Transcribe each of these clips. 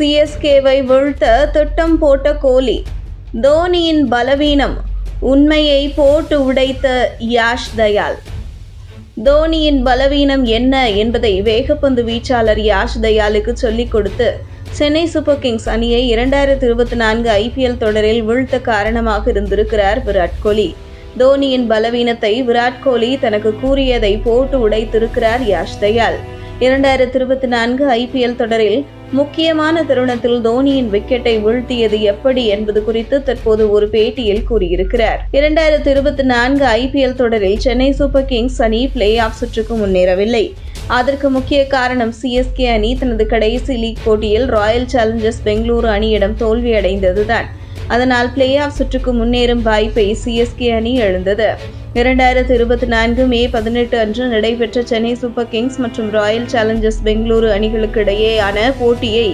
சிஎஸ்கேவை வீழ்த்த திட்டம் போட்ட கோலி தோனியின் பலவீனம் உண்மையை போட்டு உடைத்த யாஷ் தயால் தோனியின் பலவீனம் என்ன என்பதை வேகப்பந்து வீச்சாளர் யாஷ் தயாலுக்கு சொல்லிக் கொடுத்து சென்னை சூப்பர் கிங்ஸ் அணியை இரண்டாயிரத்தி இருபத்தி நான்கு ஐபிஎல் தொடரில் வீழ்த்த காரணமாக இருந்திருக்கிறார் விராட் கோலி. தோனியின் பலவீனத்தை விராட் கோலி தனக்கு கூறியதை போட்டு உடைத்திருக்கிறார் யாஷ் தயால் இரண்டாயிரத்தி இருபத்தி நான்கு ஐபிஎல் தொடரில் முக்கியமான தருணத்தில் தோனியின் விக்கெட்டை வீழ்த்தியது எப்படி என்பது குறித்து தற்போது ஒரு பேட்டியில் கூறியிருக்கிறார். இரண்டாயிரத்தி இருபத்தி நான்கு ஐபிஎல் தொடரில் சென்னை சூப்பர் கிங்ஸ் அணி பிளே ஆஃப் சுற்றுக்கு முன்னேறவில்லை. அதற்கு முக்கிய காரணம் சிஎஸ்கே அணி தனது கடைசி லீக் போட்டியில் ராயல் சேலஞ்சர்ஸ் பெங்களூரு அணியிடம் தோல்வியடைந்ததுதான். அதனால் பிளே ஆஃப் சுற்றுக்கு முன்னேறும் வாய்ப்பை சிஎஸ்கே அணி எழுந்தது இரண்டாயிரத்து இருபத்தி நான்கு மே பதினெட்டு அன்று நடைபெற்ற சென்னை சூப்பர் கிங்ஸ் மற்றும் ராயல் சேலஞ்சர்ஸ் பெங்களூரு அணிகளுக்கு இடையேயான போட்டியை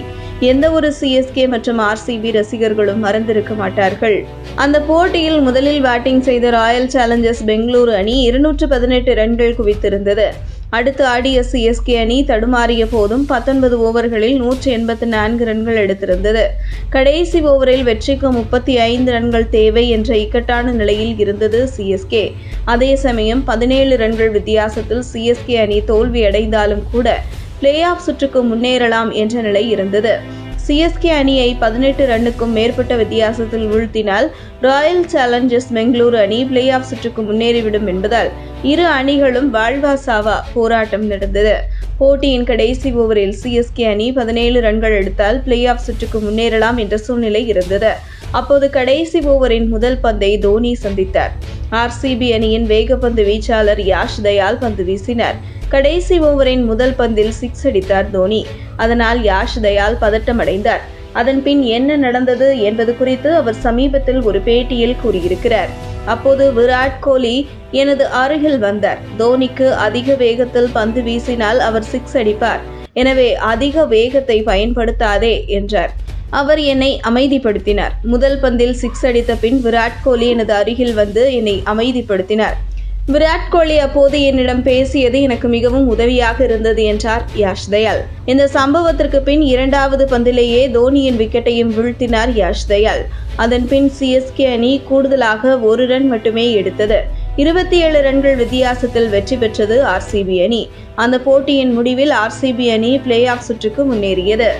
எந்த ஒரு சிஎஸ்கே மற்றும் ஆர்சிபி ரசிகர்களும் மறந்திருக்க மாட்டார்கள். அந்த போட்டியில் முதலில் பேட்டிங் செய்த ராயல் சேலஞ்சர்ஸ் பெங்களூரு அணி இருநூற்று பதினெட்டு ரன்கள் குவித்திருந்தது. அடுத்து ஆடிய சிஎஸ்கே அணி தடுமாறிய போதும் பத்தொன்பது ஓவர்களில் நூற்றி எண்பத்தி நான்கு ரன்கள் எடுத்திருந்தது. கடைசி ஓவரில் வெற்றிக்கு முப்பத்தி ஐந்து ரன்கள் தேவை என்ற இக்கட்டான நிலையில் இருந்தது சிஎஸ்கே. அதே சமயம் பதினேழு ரன்கள் வித்தியாசத்தில் சிஎஸ்கே அணி தோல்வியடைந்தாலும் கூட பிளே ஆஃப் சுற்றுக்கு முன்னேறலாம் என்ற நிலை இருந்தது. சிஎஸ்கே அணியை பதினெட்டு ரன்னுக்கும் மேற்பட்ட வித்தியாசத்தில் வீழ்த்தினால் ராயல் சேலஞ்சர்ஸ் பெங்களூரு அணி பிளே ஆஃப் சுற்றுக்கு முன்னேறிவிடும் என்பதால் இரு அணிகளும் வாழ்வா சாவா போராட்டம் நடந்தது. போட்டியின் கடைசி ஓவரில் சிஎஸ்கே அணி பதினேழு ரன்கள் எடுத்தால் பிளே ஆஃப் சுற்றுக்கு முன்னேறலாம் என்ற சூழ்நிலை இருந்தது. அப்போது கடைசி ஓவரின் முதல் பந்தை தோனி சந்தித்தார். ஆர்சிபி அணியின் வேகப்பந்து வீச்சாளர் யாஷ் தயால் பந்து வீசினார். கடைசி ஓவரின் முதல் பந்தில் சிக்ஸ் அடித்தார் தோனி. அதனால் யாஷ் தயால் பதட்டமடைந்தார். அதன் பின் என்ன நடந்தது என்பது குறித்து அவர் சமீபத்தில் ஒரு பேட்டியில் கூறியிருக்கிறார். அப்போது விராட் கோலி எனது அருகில் வந்தார். தோனிக்கு அதிக வேகத்தில் பந்து வீசினால் அவர் சிக்ஸ் அடிப்பார். எனவே அதிக வேகத்தை பயன்படுத்தாதே என்றார். அவர் என்னை அமைதிப்படுத்தினார். முதல் பந்தில் சிக்ஸ் அடித்த பின் விராட் கோலி எனது அருகில் வந்து என்னை அமைதிப்படுத்தினார். விராட் கோலி அப்போது என்னிடம் பேசியது எனக்கு மிகவும் உதவியாக இருந்தது என்றார் யாஷ் தயால் இந்த சம்பவத்திற்கு பின் இரண்டாவது பந்திலேயே தோனியின் விக்கெட்டையும் வீழ்த்தினார் யாஷ் தயால் அதன் பின் சிஎஸ்கே அணி கூடுதலாக ஒரு ரன் மட்டுமே எடுத்தது. இருபத்தி ஏழு ரன்கள் வித்தியாசத்தில் வெற்றி பெற்றது ஆர்சிபி அணி. அந்த போட்டியின் முடிவில் ஆர்சிபி அணி பிளே ஆஃப் சுற்றுக்கு முன்னேறியது.